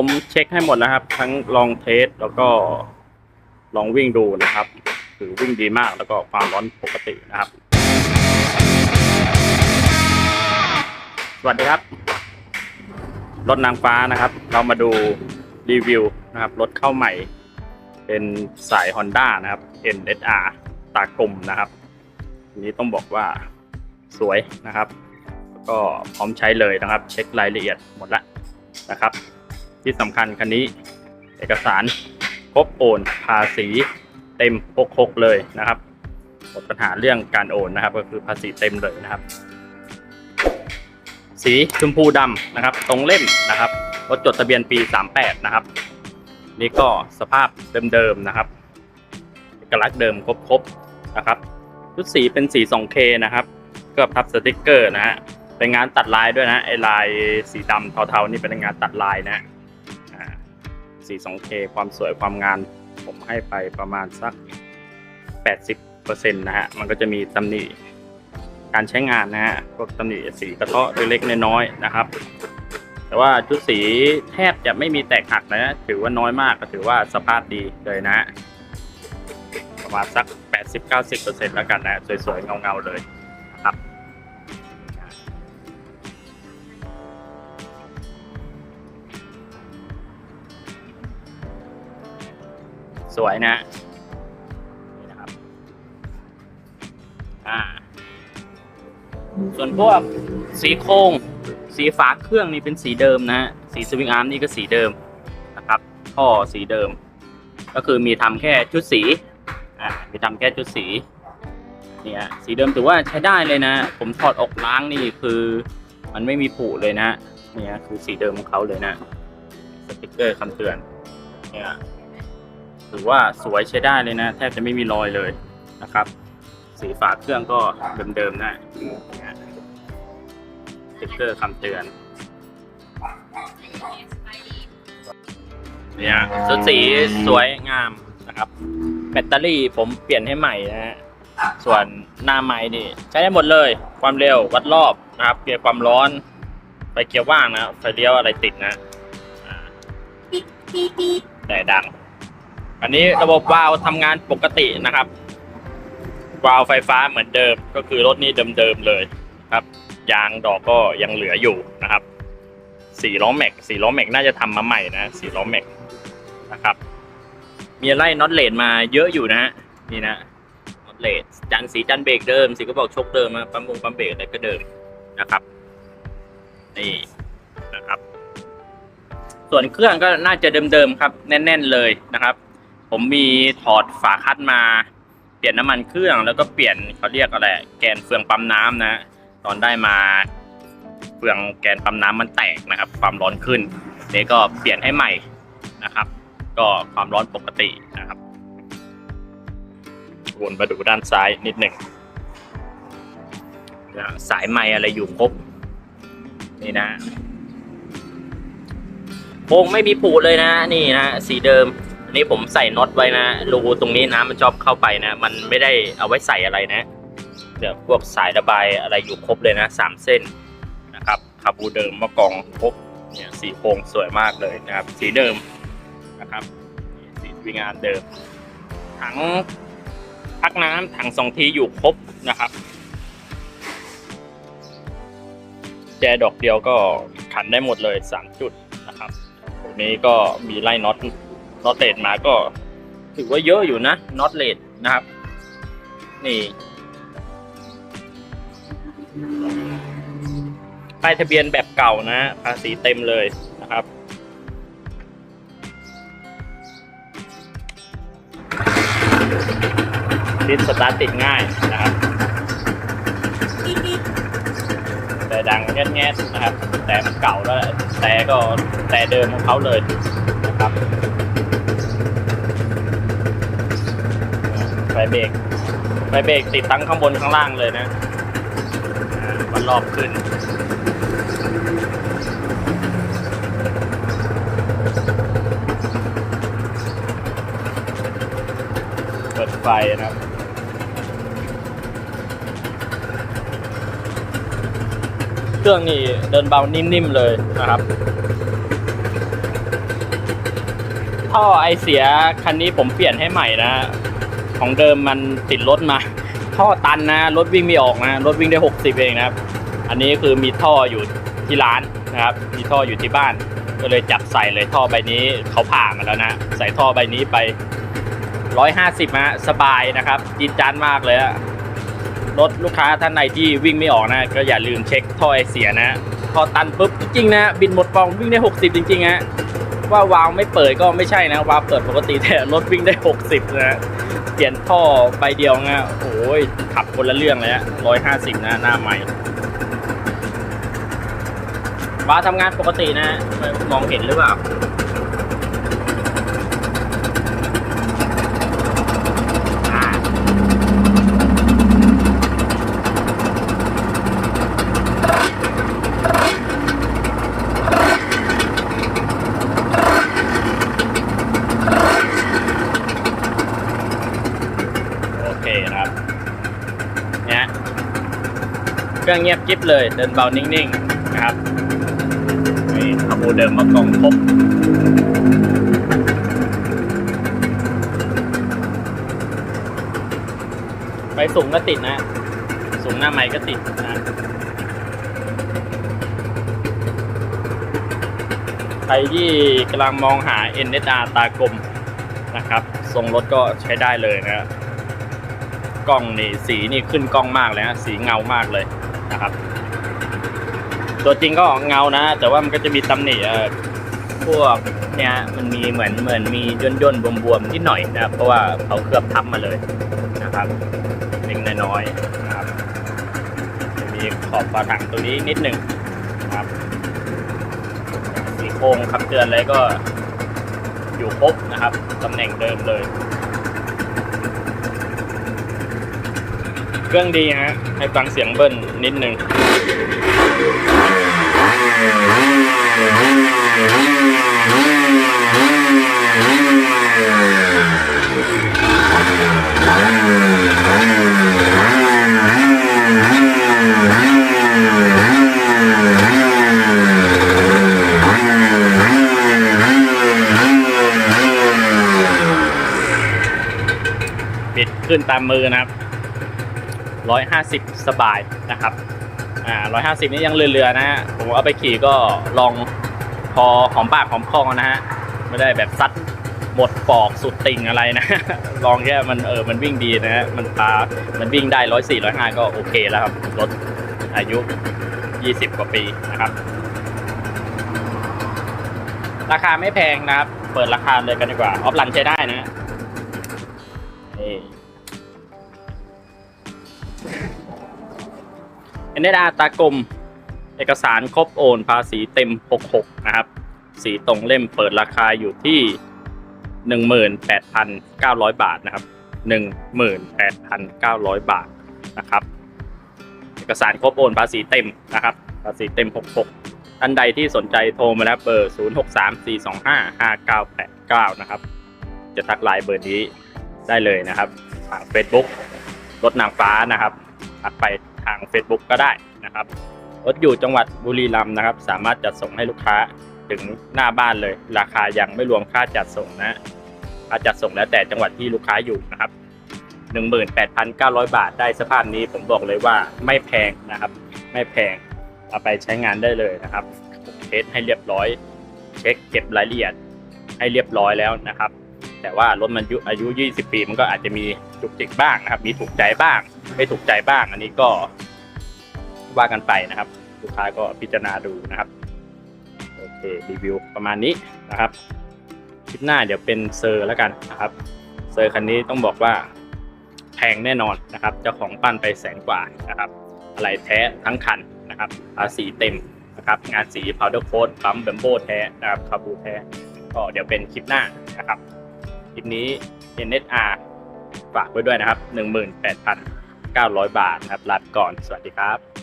ผมเช็คให้หมดแล้วครับ ทั้งลองเทสแล้วก็ลองวิ่งดูนะครับ คือวิ่งดีมากแล้วก็ความร้อนปกตินะครับ สวัสดีครับ รถนางฟ้านะครับ เรามาดูรีวิวนะครับ รถเข้าใหม่ เป็นสาย Honda นะครับ NSR ตากลมนะครับอันนี้ต้องบอกว่าสวยนะครับ ก็พร้อมใช้เลยนะครับ เช็ครายละเอียดหมดล้วนะครับ ที่สำคัญคันนี้เอกสารครบโอนภาษีเต็มปกคกเลยนะครับหมดปัญหาเรื่องการโอนนะครับ ก็คือภาษีเต็มเลยนะครับ สีชมพูดำนะครับ ตรงเล่มนะครับรถจดทะเบียนปี 38 นะครับ นี่ก็สภาพเดิมๆนะครับเอกลักษณ์เดิมครบๆนะครับชุดสีเป็นสี 2K นะครับก็พับสติกเกอร์นะฮะเป็นงานตัดลายด้วยนะไอลายสีดำเทาๆนี่เป็นงานตัดลายนะ 4.2K ความสวยความงานผมให้ไปประมาณสัก 80%นะฮะ มันก็จะมีตำหนิการใช้งานนะฮะ พวกตำหนิสีกระเทาะเล็กๆน้อยๆนะครับ แต่ว่าชุดสีแทบจะไม่มีแตกหักนะ ถือว่าน้อยมากก็ถือว่าสภาพดีเลยนะ ประมาณสัก 80-90%แล้วกันนะ สวยๆ เงาๆเลย สวยนะนี่นะครับอ่าส่วนพวกสีโครงสีฝาเครื่องนี่เป็นสีเดิมนะสีสวิงอาร์มนี่ก็สีเดิมนะครับท่อสีเดิม ก็คือมีทำแค่ชุดสีอ่ามีทำแค่ชุดสีเนี่ยสีเดิมถือว่าใช้ได้เลยนะ ผมถอดออกล้างนี่คือมันไม่มีผุเลยนะเนี่ยคือสีเดิมของเขาเลยนะสติกเกอร์คำเตือนเนี่ย ถือว่าสวยใช้ได้เลยนะ แทบจะไม่มีรอยเลยนะครับ สีฝาเครื่องก็เดิมๆนะสติ๊กเกอร์คำเตือนเนี่ยชุดสีสวยงามนะครับ แบตเตอรี่ผมเปลี่ยนให้ใหม่นะฮะส่วนหน้าไม้นี่ ใช้ได้หมดเลย ความเร็ววัดรอบนะครับเกียร์ความร้อนไฟเกียร์ว่างนะไฟเลี้ยวอะไรติดนะแต่ดัง อันนี้ระบบวาล์วทำงานปกตินะครับวาล์วไฟฟ้าเหมือนเดิมก็คือรถนี้เดิมๆเลยครับ ยางดอกก็ยังเหลืออยู่นะครับสี่ล้อแม็กสี่ล้อแม็กน่าจะทำมาใหม่นะสี่ล้อแม็กนะครับ มีไล่น็อตเลดมาเยอะอยู่นะฮะนี่นะน็อตเลดจันสีจันเบรกเดิมสีกระบอกชกเดิมนะปั๊มวงปั๊มเบรกอะไรก็เดิมนะครับนี่นะครับ ส่วนเครื่องก็น่าจะเดิมๆครับ แน่น ๆเลยนะครับ ผมมีถอดฝาคัดมา เปลี่ยนน้ำมันเครื่องแล้วก็เปลี่ยนเขาเรียกอะไรแกนเฟืองปั๊มน้ำนะ ตอนได้มาเฟืองแกนปั๊มน้ำมันแตกนะครับ ความร้อนขึ้นนี่ก็เปลี่ยนให้ใหม่นะครับ ก็ความร้อนปกตินะครับวนมาดูด้านซ้ายนิดหนึ่งสายไม้อะไรอยู่ครบนี่นะโค้งไม่มีผูเลยนะ นี่นะสีเดิม นนี้ผมใส่น็อตไว้นะ รูตรงนี้น้ำมันชอบเข้าไปนะ มันไม่ได้เอาไว้ใส่อะไรนะ เดี๋ยวพวกสายระบายอะไรอยู่ครบเลยนะสามเส้นนะครับคาบูเดิมมะกองครบเนี่ยสีโครงสวยมากเลยนะครับ สีเดิมนะครับ สีวิงานเดิม ถังพักน้ำถังสองทีอยู่ครบนะครับแจดอกเดียวก็ขันได้หมดเลยสามจุดนะครับตรงนี้ก็มีไล่น็อต น็อตเลดมาก็ ถือว่าเยอะอยู่นะน็อตเลดนะครับ นี่ป้ายทะเบียนแบบเก่านะภาษีเต็มเลยนะครับดิสสตาร์ทติดง่ายนะครับ แต่ดังแง่ๆนะครับ แต่มันเก่าแล้ว แต่ก็แต่เดิมของเขาเลยนะครับไฟ เบรกไฟเบรกติดทั้งข้างบนข้างล่างเลยนะมันรอบขึ้น เปิดไฟนะครับเครื่องนี่เดินเบานิ่มๆเลยนะครับท่อไอเสียคันนี้ผมเปลี่ยนให้ใหม่นะ ของเดิมมันติดรถมา ท่อตันนะ รถวิ่งไม่ออกนะ รถวิ่งได้ 60 เองนะครับ อันนี้คือมีท่ออยู่ที่ร้านนะครับ มีท่ออยู่ที่บ้าน ก็เลยจับใส่เลยท่อใบนี้เขาผ่ามาแล้วนะ ใส่ท่อใบนี้ไป 150ฮะสบายนะครับจินจานมากเลยอะรถลูกค้าท่านไหนที่วิ่งไม่ออกนะ ก็อย่าลืมเช็คท่อไอเสียนะท่อตันปุ๊บจริงๆนะ บินหมดปองวิ่งได้ 60 จริงๆฮะ ว่าวาล์วไม่เปิดก็ไม่ใช่นะวาล์วเปิดปกติแต่รถวิ่งได้ 60 นะเปลี่ยนท่อใบเดียวนะโอ้ยขับคนละเรื่องเลยฮะร้อยห้าสิบนะหน้าใหม่วาล์วทำงานปกตินะมองเห็นหรือเปล่า อ่าโอเคนะครับ เนี่ย เครื่องเงียบกิ๊บเลยเดินเบานิ่งๆนะครับนี่ขบูเดิมมากองครบไปสูงก็ติดนะ สูงหน้าไม้ก็ติดนะใครที่กำลังมองหา NSR ตากลมนะครับ ทรงรถก็ใช้ได้เลยนะกล้องนี่สีนี่ขึ้นกล้องมากเลยนะสีเงามากเลย นะครับ ตัวจริงก็เงานะ แต่ว่ามันก็จะมีตำหนิพวกเนี้ยมันมีเหมือนเหมือนมีย่นย่นๆบวมๆนิดหน่อยนะครับ เพราะว่าเขาเคลือบทับมาเลยนะครับเล็กน้อยนะครับจะมีขอบฝาถังตัวนี้นิดหนึ่งครับสีโครงขับเตือนอะไรก็อยู่ครบนะครับตำแหน่งเดิมเลย เครื่องดีฮะ ให้ฟังเสียงเบิ้ลนิดหนึ่งบิดขึ้นตามมือนะครับ ร้อยห้าสิบสบายนะครับอ่าร้อยห้าสิบนี่ยังเรือๆนะฮะผมเอาไปขี่ก็ลองพอหอมปากหอมคอนะฮะไม่ได้แบบซัดหมดปอกสุดติ่งอะไรนะ ลองแค่มันเออมันวิ่งดีนะฮะมันพามันวิ่งได้ร้อยสี่ร้อยห้าก็โอเคแล้วครับรถอายุยี่สิบกว่าปีนะครับ ราคาไม่แพงนะครับ เปิดราคาเลยกันดีกว่า ออฟลันใช้ได้นะ เอ็นดาตากลม เอกสารครบโอนภาษีเต็ม 66 นะครับ สีตรงเล่มเปิดราคาอยู่ที่ 18,900 บาทนะครับ 18,900 บาทนะครับ เอกสารครบโอนภาษีเต็มนะครับ ภาษีเต็ม 66 ท่านใดที่สนใจโทรมาแล้วเบอร์ 0634255989 นะครับ จะทักไลน์เบอร์นี้ได้เลยนะครับทาง Facebook รถนางฟ้านะครับทักไป ทาง Facebook ก็ได้นะครับรถอยู่จังหวัดบุรีรัมย์นะครับ สามารถจัดส่งให้ลูกค้าถึงหน้าบ้านเลย ราคายังไม่รวมค่าจัดส่งนะค่าจัดส่งแล้วแต่จังหวัดที่ลูกค้าอยู่นะครับ 18,900 บาทได้สภาพนี้ผมบอกเลยว่าไม่แพงนะครับ ไม่แพงเอาไปใช้งานได้เลยนะครับผมเทสให้เรียบร้อย เช็คเก็บรายละเอียดให้เรียบร้อยแล้วนะครับ แต่ว่ารถมันอายุ 20 ปีมันก็อาจจะมีจุกจิกบ้างนะครับ มีถูกใจบ้าง ไม่ถูกใจบ้าง อันนี้ก็ว่ากันไปนะครับลูกค้าก็พิจารณาดูนะครับโอเครีวิวประมาณนี้นะครับคลิปหน้าเดี๋ยวเป็นเซอร์แล้วกันนะครับ เซอร์คันนี้ต้องบอกว่าแพงแน่นอนนะครับ เจ้าของปั้นไปแสนกว่านะครับอะไรแท้ทั้งคันนะครับภาษีเต็มนะครับงานสี powder coat ปั๊มเบมโบแท้นะครับคาบูแท้ก็เดี๋ยวเป็นคลิปหน้านะครับ ลิปนี้ NSR ฝากไว้ด้วยนะครับ 18,900 บาทนะครับลาไปก่อน สวัสดีครับ